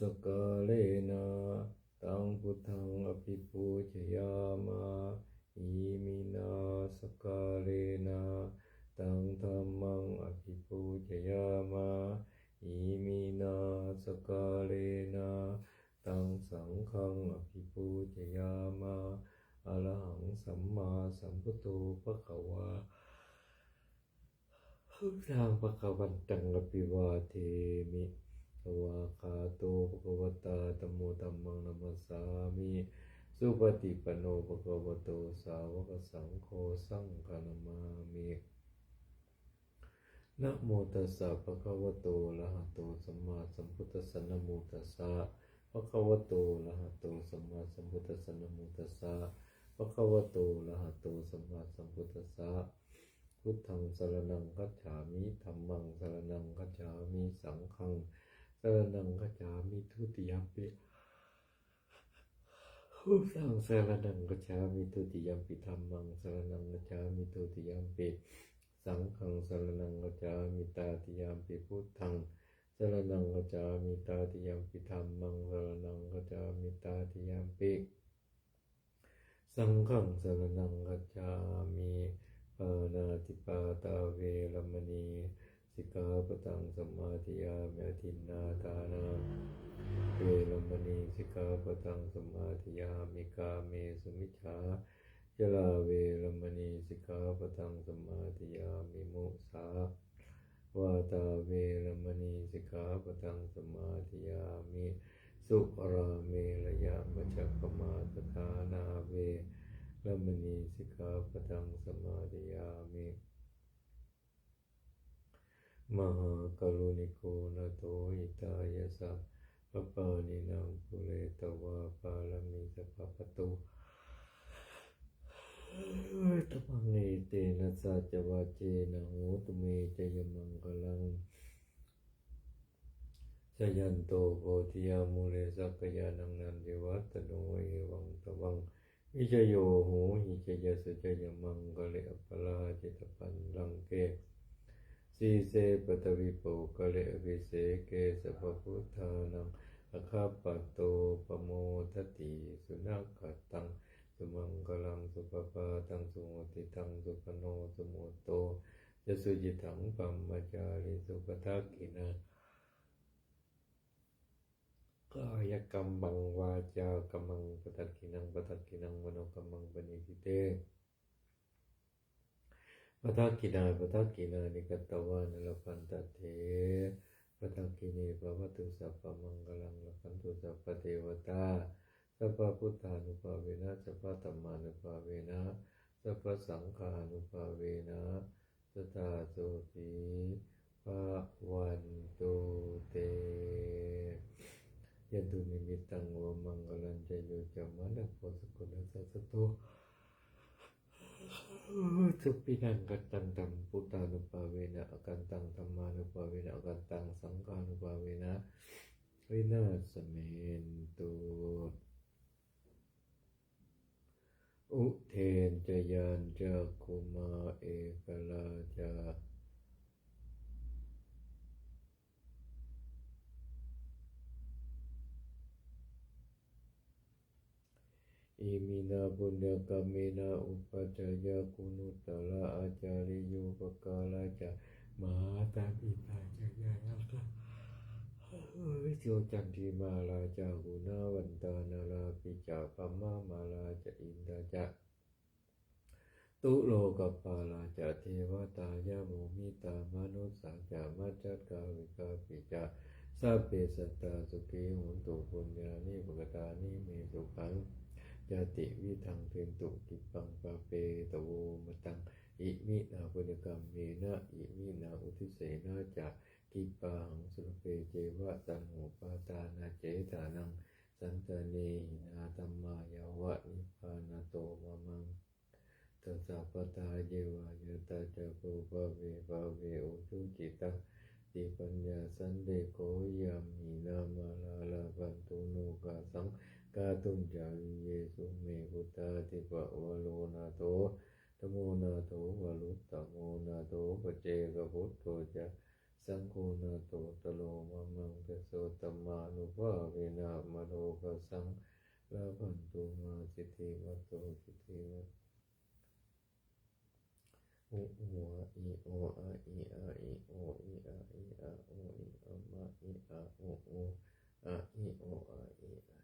สกาเลนะตังพุทธังอภิปูชยามาอิมินาสกาเลนะตังธรรมังอภิปูชยามาอิมินาสกาเลนะตังสังฆังอภิปูชยามาอะระหังสัมมาสัมพุทโธภะคะวาพุทธังภะคะวันตังอภิวาเทมิ สวาคาโตภควตาธัมโมธัมมังนัมสามิสุปฏิปโนภควโตสาวกสังโฆสังฆนามามินะโมตัสสะภะคะวะโตอะระหะโตสัมมาสัมพุทธัสสะนะโมตัสสะภะคะวะโตอะระหะโตสัมมาสัมพุทธัสสะนะโมตัสสะภะคะวะโตอะระหะโตสัมมาสัมพุทธัสสะพุทธังสรนังคัจฉามิธรรมังสรนังคัจฉามิสังฆัง สรนังคัจามิทุติยมปิพุทธังสรนังคัจามิทุติยมปิธรรมังสรนังคัจามิทุติยมปิสังฆังสรนังคัจามิตาติยมปิพุทธังสรนังคัจามิตาติยมปิธรรมังสรนังคัจามิตาติยมปิสังฆังสรนังคัจามิปานาติปาตาเวรมณี สิกขาปตังสมมาธิยามิทินนาทานาเวรมณีสิกขาปตังสมมาธิยามิกาเมสุมิชฌาจลาเวรมณีสิกขาปตังสมมาธิยามิมุสาวาตาเวรมณีสิกขาปตังสมมาธิยามิสุราเมระยะมัจจปมาตทานาเวลมณีสิกขาปตังสมาธิยามิ มหากรุณิโกนะโตหิตายะสัพพปานินางปุเรตวาปาลมิสัพพตุตมังเอเตนะสัจวาเจนะโหตุเมจยมังคลังชยันโตโพธิยามูเลสักยานังนันเทวัตโนเอวังตวังวิจโยโหหิจยสจยมังกะเลอปลาจิตปันลังเก สีเสปตวิโปกะเลอวิเสเกสปพุทธานังอคาปโตปโมทติสุนัขขตังสุมังกลังสุปปาตังสุโมติตังสุปโนสุโมโตยสุจิตังปัมมจาริสุปทักขินากายกรรมังวาจากรรมังปทักขินังปทักขินังมโนกรรมังปณิทิเต ปทักขินาปทักขินานิกตวานลพันตเถปทักขินีภวตุสัพพมังกลังลพันตุสัพพเทวตาสัพพพุทธานุภาเวนะสัพพธรรมานุภาเวนะสัพพสังฆานุภาเวนะสตาโสติภะวันตุเตยันตุนิมิตังวะมังกลันจโยจามานะโพสกุลสัสโตสุปินังกัตตังตัมปุตตานุภาเวนะอกันตังธรรมานุภาเวนะอกันตังสังฆานุภาเวนะวินาสเมนตุอุเทนจยานจักคุมาเอกลาจา อิมินา บุญญกรรมินาอุปัจจยคุณุตตระอาจาริโยปกาลาจะมหาตาปิตาจายาคะวิโยจันทิมาลาจาหุนาวันตานาราปิจาปัมมามาลาจะอินทาจะตุโลกปาลาจะเทวตายาโมมิตามนุสสาจามัจจกาวิกาปิจาสัพเพสัตตาสุขีหุนตุปุญญานิปกตานิเมสุขัง ยาติวิทังเทนตุกิปังปะเปตโวมตังอิมินาปุญกรรมเมนะอิมินาอุทิเสนาจะกิปังสุรเปเจวะตังโหปาตานาเจตานังสันตเนหินาตัมมายาวะนิพพานาโตมะมังตัสสะปะตาเยวายตาจะโกภะเวภะเวอุทุจิตังติปัญญาสันเดโกยามีนามาลาลาปันตุโนกาสัง กาตุมจาริเยสุเมพุตาติปะวะโลนาโตตโมนาโตวะลุตตโมนาโตปเจกพุทโธจะสังโฆนาโตตโลมะมังเตโสตมานุภาเวนะมโนกสังลาพันตุมาจิติวัตโตจิติวัตอุโออะอีโออะอีอะอีโออีอะอีอะโออีอะมะอีอะโอโออะอีโออะอีอะ